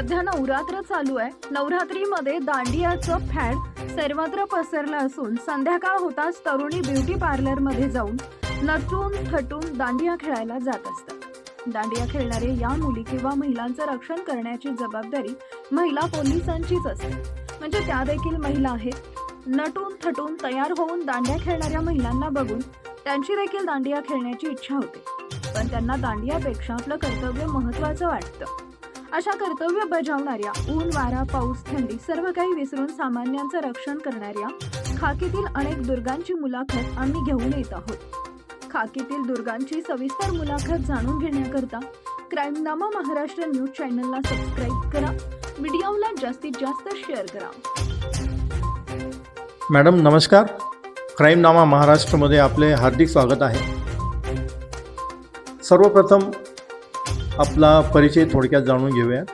सध्या नवरात्र चालू आहे. नवरात्रीमध्ये दांडियाचं फॅड सर्वत्र पसरलं असून संध्याकाळ होताच तरुणी ब्युटी पार्लरमध्ये जाऊन नटून थटून दांडिया खेळायला जात असतात. दांडिया खेळणारे या मुली किंवा महिलांचं रक्षण करण्याची जबाबदारी महिला पोलिसांचीच असते. म्हणजे त्या देखील महिला आहेत. नटून थटून तयार होऊन दांडिया खेळणाऱ्या महिलांना बघून त्यांची देखील दांडिया खेळण्याची इच्छा होते. पण त्यांना दांडियापेक्षा आपलं कर्तव्य महत्त्वाचं वाटतं. अशा कर्तव्य बजावणाऱ्या ऊन वारा पाऊस थंडी सर्व काही विसरून सामान्यांचं रक्षण करणाऱ्या खाकीतील अनेक दुर्गांची मुलाखत आम्ही घेऊन येत आहोत. खाकीतील दुर्गांची सविस्तर मुलाखत जाणून घेण्याकरता क्राईमनामा महाराष्ट्र न्यूज चॅनलला सबस्क्राईब करा. व्हिडिओला जास्तीत जास्त शेअर करा. मॅडम नमस्कार. क्राईमनामा महाराष्ट्रमध्ये आपले हार्दिक स्वागत आहे. सर्वप्रथम आपला परिचय थोडक्यात जाणून घेऊयात.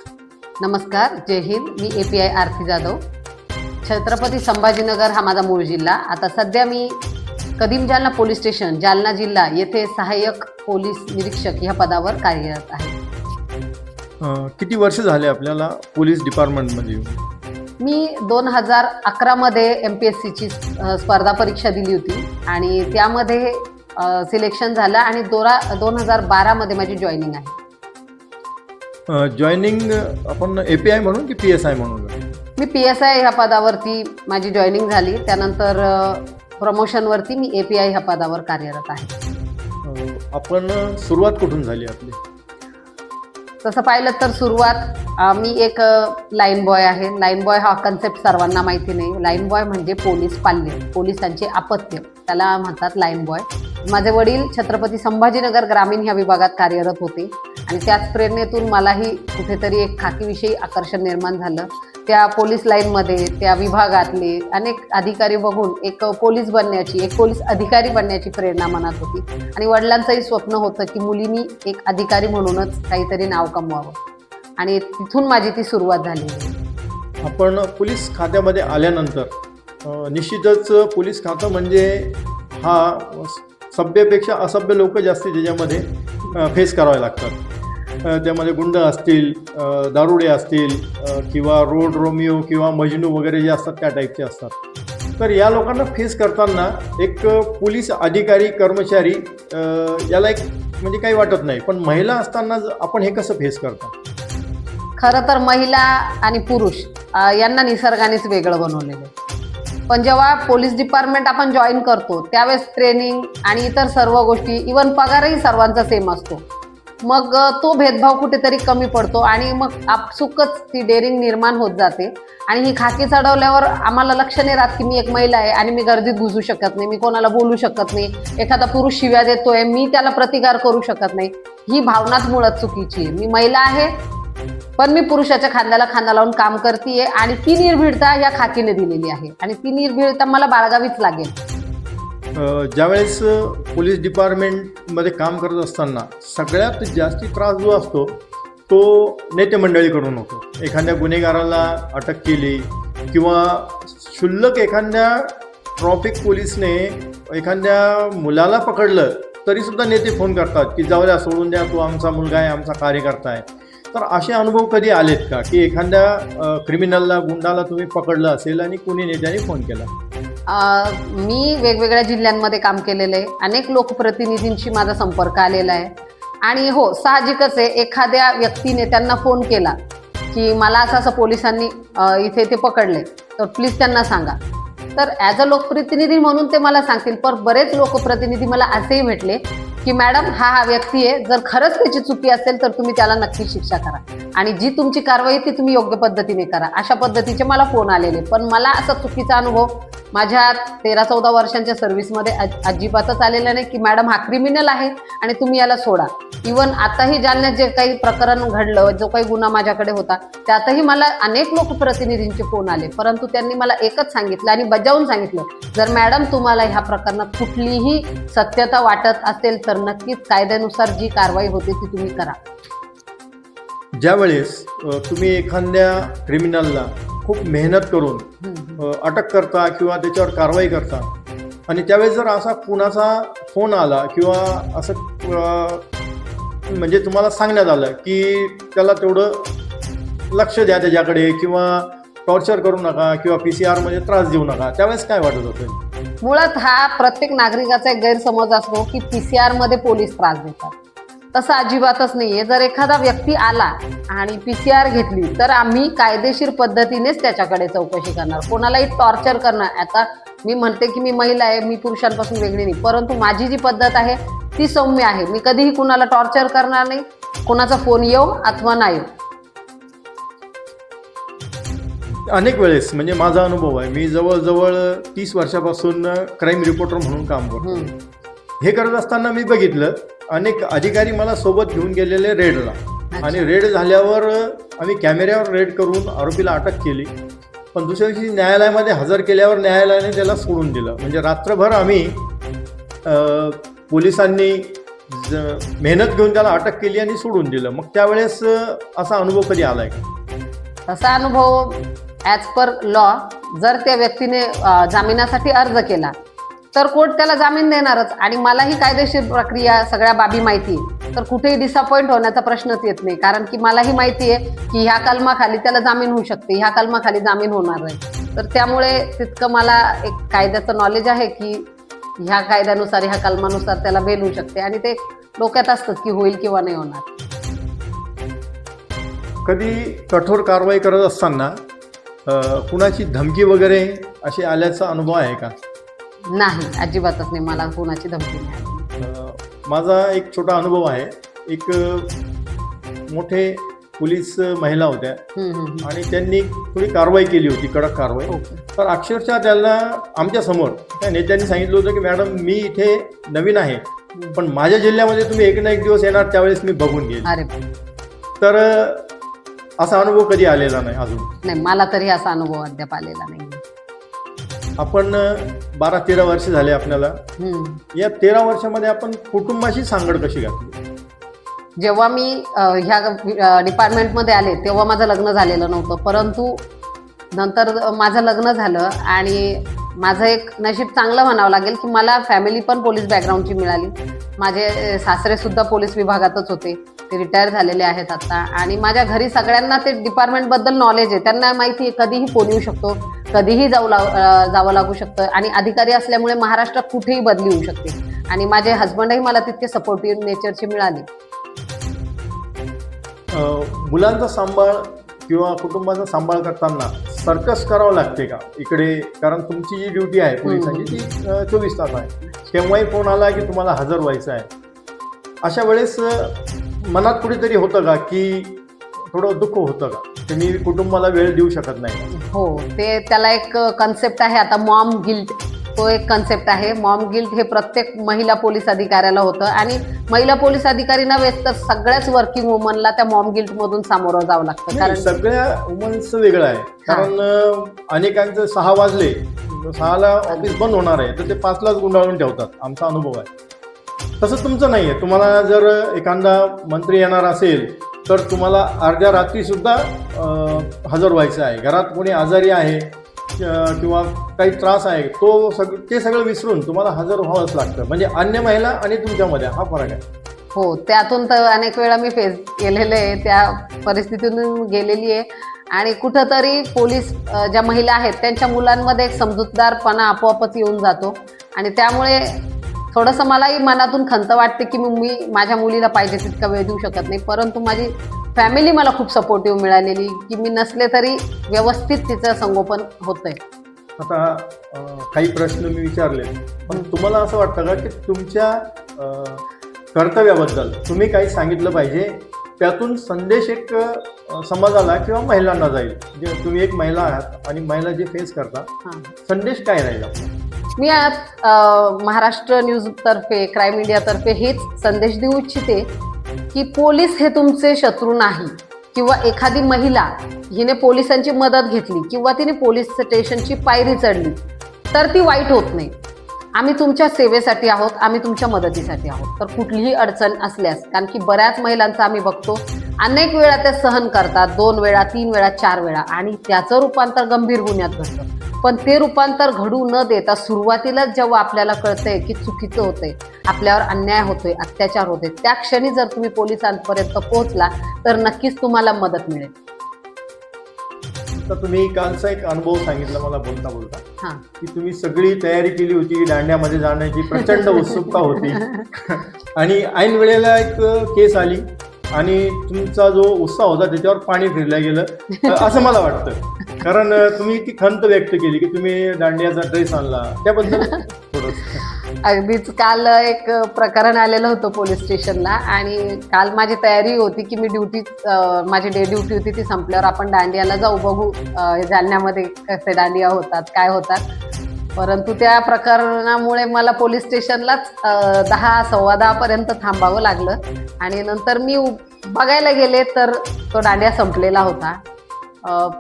नमस्कार जय हिंद. मी A P I Aarti Jadhav. Chhatrapati Sambhajinagar हा माझा मूळ जिल्हा. आता सध्या मी कदीम जालना पोलीस स्टेशन जालना जिल्हा येथे सहाय्यक पोलीस निरीक्षक ह्या पदावर कार्यरत आहे. किती वर्ष झाले आपल्याला पोलीस डिपार्टमेंटमध्ये मी दोन हजार अकरामध्ये एम पी एस सीची स्पर्धा परीक्षा दिली होती आणि त्यामध्ये सिलेक्शन झालं आणि दोरा दोन हजार बारामध्ये माझी जॉईनिंग आहे. जॉईनिंग आपण ए पी आय म्हणून की पी एस आय म्हणून? मी पी एस आय ह्या पदावरती माझी जॉईनिंग झाली. त्यानंतर प्रमोशनवरती मी ए पी आय ह्या पदावर कार्यरत आहे. आपण सुरुवात कुठून झाली आपली? तसं पाहिलं तर सुरुवात मी एक लाईन बॉय आहे. लाईन बॉय हा कन्सेप्ट सर्वांना माहिती नाही. लाईन बॉय म्हणजे पोलीस पाल्य. पोलिसांचे अपत्य त्याला म्हणतात लाईन बॉय माझे वडील छत्रपती संभाजीनगर ग्रामीण ह्या विभागात कार्यरत होते. आणि त्याच प्रेरणेतून मलाही कुठेतरी एक खाकीविषयी आकर्षण निर्माण झालं. त्या पोलीस लाईनमध्ये त्या विभागातले अनेक अधिकारी बघून एक पोलीस बनण्याची एक पोलीस अधिकारी बनण्याची प्रेरणा मनात होती. आणि वडिलांचंही स्वप्न होतं की मुलींनी एक अधिकारी म्हणूनच काहीतरी नाव कमवावं. आणि तिथून माझी ती सुरुवात झाली. आपण पोलीस खात्यामध्ये आल्यानंतर निश्चितच पोलीस खातं म्हणजे हा सभ्यपेक्षा असभ्य लोक जास्ती त्याच्यामध्ये फेस करावे लागतात. त्यामध्ये गुंड असतील दारुडे असतील किंवा रोड रोमिओ किंवा मजनू वगैरे जे असतात त्या टाईपचे असतात. तर या लोकांना फेस करताना एक पोलीस अधिकारी कर्मचारी याला एक म्हणजे काही वाटत नाही. पण महिला असताना आपण हे कसं फेस करतो? खरं तर महिला आणि पुरुष यांना निसर्गानेच वेगळं बनवलेलं आहे. पण जेव्हा पोलीस डिपार्टमेंट आपण जॉईन करतो त्यावेळेस ट्रेनिंग आणि इतर सर्व गोष्टी इवन पगारही सर्वांचा सेम असतो. मग तो भेदभाव कुठेतरी कमी पडतो आणि मग आपसुकच ती डेअरिंग निर्माण होत जाते. आणि ही खाकी चढवल्यावर आम्हाला लक्ष नाही राहत की मी एक महिला आहे आणि मी गर्दीत घुसू शकत नाही मी कोणाला बोलू शकत नाही. एखादा पुरुष शिव्या देतोय मी त्याला प्रतिकार करू शकत नाही. ही भावनाच मुळात चुकीची आहे. मी महिला आहे पण मी पुरुषाच्या खांद्याला खांदा लावून काम करते आणि ती निर्भीडता या खाकीने दिलेली आहे. आणि ती निर्भीडता मला बाळगावीच लागेल. ज्यावेळेस पोलीस डिपार्टमेंटमध्ये काम करत असताना सगळ्यात जास्ती त्रास जो असतो तो नेते मंडळीकडून होतो. एखाद्या गुन्हेगाराला अटक केली किंवा क्षुल्लक एखाद्या ट्रॉफिक पोलिसने एखाद्या मुलाला पकडलं तरीसुद्धा नेते फोन करतात की जाऊ द्या सोडून द्या तो आमचा मुलगा आहे आमचा कार्यकर्ता आहे. तर असे अनुभव कधी आलेत का? की एखाद्या क्रिमिनलला गुंडाला तुम्ही पकडलं असेल आणि कुणी नेत्याने फोन केला? मी वेगवेगळ्या जिल्ह्यांमध्ये काम केलेलं आहे. अनेक लोकप्रतिनिधींशी माझा संपर्क आलेला आहे. आणि हो साहजिकच आहे एखाद्या व्यक्तीने त्यांना फोन केला की मला असं असं पोलिसांनी इथे ते पकडले. तर प्लीज त्यांना सांगा. तर ॲज अ लोकप्रतिनिधी म्हणून ते मला सांगतील. पर बरेच लोकप्रतिनिधी मला असेही भेटले की मॅडम हा हा व्यक्ती आहे. जर खरंच त्याची चुकी असेल तर तुम्ही त्याला नक्की शिक्षा करा. आणि जी तुमची कारवाई ती तुम्ही योग्य पद्धतीने करा. अशा पद्धतीचे मला फोन आलेले. पण मला असा चुकीचा अनुभव माझ्या तेरा चौदा वर्षांच्या सर्व्हिसमध्ये अजिबातच आलेला नाही की मॅडम हा क्रिमिनल आहे आणि तुम्ही याला सोडा. इवन आताही जालन्यात जे काही प्रकरण घडलं जो काही गुन्हा माझ्याकडे होता त्यातही मला अनेक लोकप्रतिनिधींचे फोन आले. परंतु त्यांनी मला एकच सांगितलं आणि बजावून सांगितलं जर मॅडम तुम्हाला ह्या प्रकरणात कुठलीही सत्यता वाटत असेल तर नक्कीच कायद्यानुसार जी कारवाई होते ती तुम्ही करा. ज्यावेळेस तुम्ही एखाद्या क्रिमिनलला खूप मेहनत करून अटक करता किंवा त्याच्यावर कारवाई करता आणि त्यावेळेस जर असा कुणाचा फोन आला किंवा असं म्हणजे तुम्हाला सांगण्यात आलं की त्याला तेवढं लक्ष द्या त्याच्याकडे किंवा टॉर्चर करू नका किंवा पी सी आरमध्ये त्रास देऊ नका त्यावेळेस काय वाटत होतं? मुळात हा प्रत्येक नागरिकाचा एक गैरसमज असतो की पी सी आरमध्ये पोलीस त्रास देतात. तसं अजिबातच नाहीये. जर एखादा व्यक्ती आला आणि पी सी आर घेतली तर आम्ही कायदेशीर पद्धतीनेच त्याच्याकडे चौकशी करणार. कोणालाही टॉर्चर करणार. आता मी म्हणते की मी महिला आहे मी पुरुषांपासून वेगळी नाही. परंतु माझी जी पद्धत आहे ती सौम्य आहे. मी कधीही कुणाला टॉर्चर करणार नाही. कोणाचा फोन येऊ अथवा नाही अनेक वेळेस म्हणजे माझा अनुभव आहे मी जवळजवळ तीस वर्षापासून क्राईम रिपोर्टर म्हणून काम करतो. हे करत असताना मी बघितलं अनेक अधिकारी मला सोबत घेऊन गेलेले रेडला. आणि रेड झाल्यावर आम्ही कॅमेऱ्यावर रेड करून आरोपीला अटक केली. पण दुसऱ्या दिवशी न्यायालयामध्ये हजर केल्यावर न्यायालयाने त्याला सोडून दिलं. म्हणजे रात्रभर आम्ही पोलिसांनी मेहनत घेऊन त्याला अटक केली आणि सोडून दिलं. मग त्यावेळेस असा अनुभव कधी आलाय का? तसा अनुभव ॲज पर लॉ जर त्या व्यक्तीने जामिनासाठी अर्ज केला तर कोर्ट त्याला जामीन देणारच. आणि मलाही कायदेशीर प्रक्रिया सगळ्या बाबी माहिती तर कुठेही डिसअपॉइंट होण्याचा प्रश्नच येत नाही. कारण की मलाही माहिती आहे की ह्या कलमाखाली त्याला जामीन होऊ शकते. ह्या कलमाखाली जामीन होणार नाही. तर त्यामुळे तितकं मला एक कायद्याचं नॉलेज आहे की ह्या कायद्यानुसार ह्या कलमानुसार त्याला बेल होऊ शकते. आणि ते डोक्यात असतं की होईल किंवा नाही होणार. कधी कठोर कारवाई करत असताना कुणाची धमकी वगैरे अशी आल्याचा अनुभव आहे का? नाही अजिबातच नाही. मला कोणाची धमकी नाही. माझा एक छोटा अनुभव आहे. एक मोठे पोलीस महिला होत्या. आणि त्यांनी थोडी कारवाई केली होती कडक कारवाई. तर अक्षरशः त्यांना आमच्यासमोर त्या नेत्यांनी सांगितलं होतं की मॅडम मी इथे नवीन आहे पण माझ्या जिल्ह्यामध्ये तुम्ही एक ना एक दिवस येणार त्यावेळेस मी बघून घेईन. तर असा अनुभव कधी आलेला नाही अजून? नाही मला तरी असा अनुभव अद्याप आलेला नाही. आपण अ, बारा तेरा वर्ष झाले आपल्याला. हम्म. या तेरा वर्षामध्ये आपण कुटुंबाशी सांगड कशी घातली? जेव्हा मी अ, ह्या डिपार्टमेंटमध्ये आले तेव्हा माझं लग्न झालेलं नव्हतं. परंतु नंतर माझं लग्न झालं आणि माझं एक नशीब चांगलं म्हणावं लागेल की मला फॅमिली पण पोलीस बॅकग्राऊंडची मिळाली. माझे सासरे सासरेसुद्धा पोलीस विभागातच होते. ते रिटायर झालेले आहेत आता. आणि माझ्या घरी सगळ्यांना ते डिपार्टमेंटबद्दल नॉलेज आहे. त्यांना माहिती आहे कधीही फोन येऊ शकतो कधीही जाऊ लाग जावं लागू शकतं. आणि अधिकारी असल्यामुळे महाराष्ट्रात कुठेही बदली होऊ शकते. आणि माझे हसबंडही मला तितके सपोर्टिव्ह नेचरचे मिळाले. मुलांचा सांभाळ किंवा कुटुंबाचा सांभाळ करताना सर्कस करावं लागते का? इकडे कारण तुमची जी ड्युटी आहे पोलिसांची ती चोवीस तास आहे. केव्हाही फोन आला की तुम्हाला हजर व्हायचं आहे. अशा वेळेस मनात कुठेतरी होतं का की थोडं दुःख होतं का? तुम्ही मी कुटुंबाला वेळ देऊ शकत नाही? हो ते त्याला एक कन्सेप्ट आहे. आता मॉम गिल्ट तो एक कन्सेप्ट आहे. मॉम गिल्ट हे प्रत्येक महिला पोलीस अधिकाऱ्याला होतं. आणि महिला पोलीस अधिकारी नव्हे तर सगळ्याच वर्किंग वुमनला त्या मॉम गिल्ट मधून सामोरं जावं लागतं. कारण सगळ्या वुमन्सचं वेगळं आहे. कारण अनेकांचं सहा वाजले. सहाला ऑफिस बंद होणार आहे तर ते पाचलाच गुंडाळून ठेवतात. आमचा अनुभव आहे. तसं तुमचं नाही आहे तुम्हाला जर एखादा मंत्री येणार असेल तर तुम्हाला अर्ध्या रात्रीसुद्धा हजर व्हायचं आहे. घरात कोणी आजारी आहे किंवा काही त्रास आहे तो सग ते सगळं विसरून तुम्हाला हजर व्हावंच लागतं. म्हणजे अन्य महिला आणि तुमच्यामध्ये हा फरक आहे. हो त्यातून तर अनेक वेळा मी फेस केलेलं आहे त्या परिस्थितीतून गेलेली आहे. आणि कुठंतरी पोलीस ज्या महिला आहेत त्यांच्या मुलांमध्ये एक समजूतदारपणा आपोआपच येऊन जातो. आणि त्यामुळे थोडंसं मलाही मनातून खंत वाटते की मी माझ्या मुलीला पाहिजे तितका वेळ देऊ शकत नाही. परंतु माझी फॅमिली मला खूप सपोर्टिव्ह मिळालेली की मी नसले तरी व्यवस्थित तिचं संगोपन होतंय. आता अ, काही प्रश्न मी विचारले पण तुम्हाला असं वाटतं का की तुमच्या अ, कर्तव्याबद्दल तुम्ही काही सांगितलं पाहिजे त्यातून संदेश एक अ, समाजाला किंवा महिलांना जाईल. जे तुम्ही एक महिला आहात आणि महिला जे फेस करता हां. संदेश काय राहील आपला? मी आज अ, महाराष्ट्र न्यूजतर्फे क्राईम इंडियातर्फे हेच संदेश देऊ इच्छिते की पोलीस हे तुमचे शत्रू नाही. किंवा एखादी महिला हिने पोलिसांची मदत घेतली किंवा तिने पोलीस स्टेशनची पायरी चढली तर ती वाईट होत नाही. आम्ही तुमच्या सेवेसाठी आहोत आम्ही तुमच्या मदतीसाठी आहोत. तर कुठलीही अडचण असल्यास कारण की बऱ्याच महिलांचं आम्ही बघतो अनेक वेळा ते सहन करतात दोन वेळा तीन वेळा चार वेळा. आणि त्याचं रूपांतर गंभीर गुन्ह्यात घडतं. पण ते रूपांतर घडू न देता सुरुवातीलाच जेव्हा आपल्याला कळतंय की चुकीचं होतंय आपल्यावर अन्याय होतोय अत्याचार होते त्या क्षणी जर तुम्ही पोलिसांपर्यंत पोहोचला तर नक्कीच तुम्हाला मदत मिळेल. आता तुम्ही कालचा एक अनुभव सांगितला मला बोलता बोलता. हा. की तुम्ही सगळी तयारी केली होती दांड्यामध्ये जाण्याची प्रचंड उत्सुकता होती. आणि ऐन वेळेला एक केस आली. आणि तुमचा जो उत्साह होता त्याच्यावर पाणी फिरलं गेलं. असं मला वाटतं. कारण तुम्ही ती खंत व्यक्त केली की तुम्ही दांडियाचा ड्रेस आणला. त्याबद्दल अगदीच. काल एक प्रकरण आलेलं होतं पोलीस स्टेशनला आणि काल माझी तयारी होती की मी ड्युटी माझी डे ड्युटी होती ती संपल्यावर आपण दांडियाला जाऊ बघू. जालन्यामध्ये कसे दांडिया होतात काय होतात. परंतु त्या प्रकरणामुळे मला पोलीस स्टेशनलाच दहा सव्वा दहापर्यंत थांबावं लागलं. आणि नंतर मी बघायला गेले तर तो दांडिया संपलेला होता.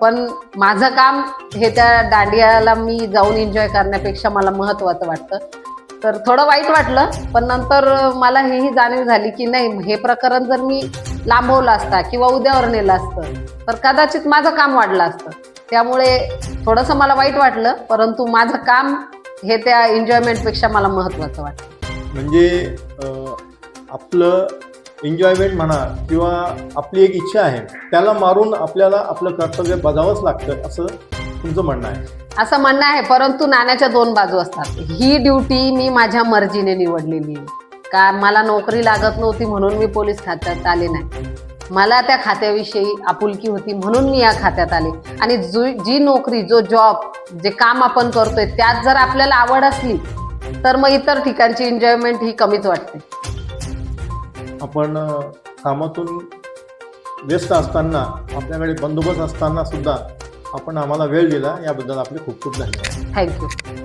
पण माझं काम हे त्या दांडियाला मी जाऊन एन्जॉय करण्यापेक्षा मला महत्त्वाचं वाटतं. तर थोडं वाईट वाटलं पण नंतर मला हेही जाणीव झाली की नाही हे प्रकरण जर मी लांबवलं असता किंवा उद्यावर नेलं असतं तर कदाचित माझं काम वाढलं असतं. त्यामुळे थोडंसं मला वाईट वाटलं परंतु माझं काम हे त्या एन्जॉयमेंटपेक्षा मला महत्त्वाचं वाटतं म्हणजे आपलं एन्जॉयमेंट म्हणा किंवा आपली एक इच्छा आहे त्याला मारून आपल्याला आपलं कर्तव्य बजावंच लागतं असं तुमचं म्हणणं आहे. असं म्हणणं आहे परंतु नाण्याच्या दोन बाजू असतात. ही ड्युटी मी माझ्या मर्जीने निवडलेली आहे. का मला नोकरी लागत नव्हती म्हणून मी पोलीस खात्यात आले नाही. मला त्या खात्याविषयी आपुलकी होती म्हणून मी या खात्यात आले. आणि जो जी नोकरी जो जॉब जे काम आपण करतोय त्यात जर आपल्याला आवड असली तर मग इतर ठिकाणची एन्जॉयमेंट ही कमीच वाटते. आपण कामातून व्यस्त असताना आपल्याकडे बंदोबस्त असताना सुद्धा आपण आम्हाला वेळ दिला. याबद्दल आपले खूप खूप धन्यवाद. थँक्यू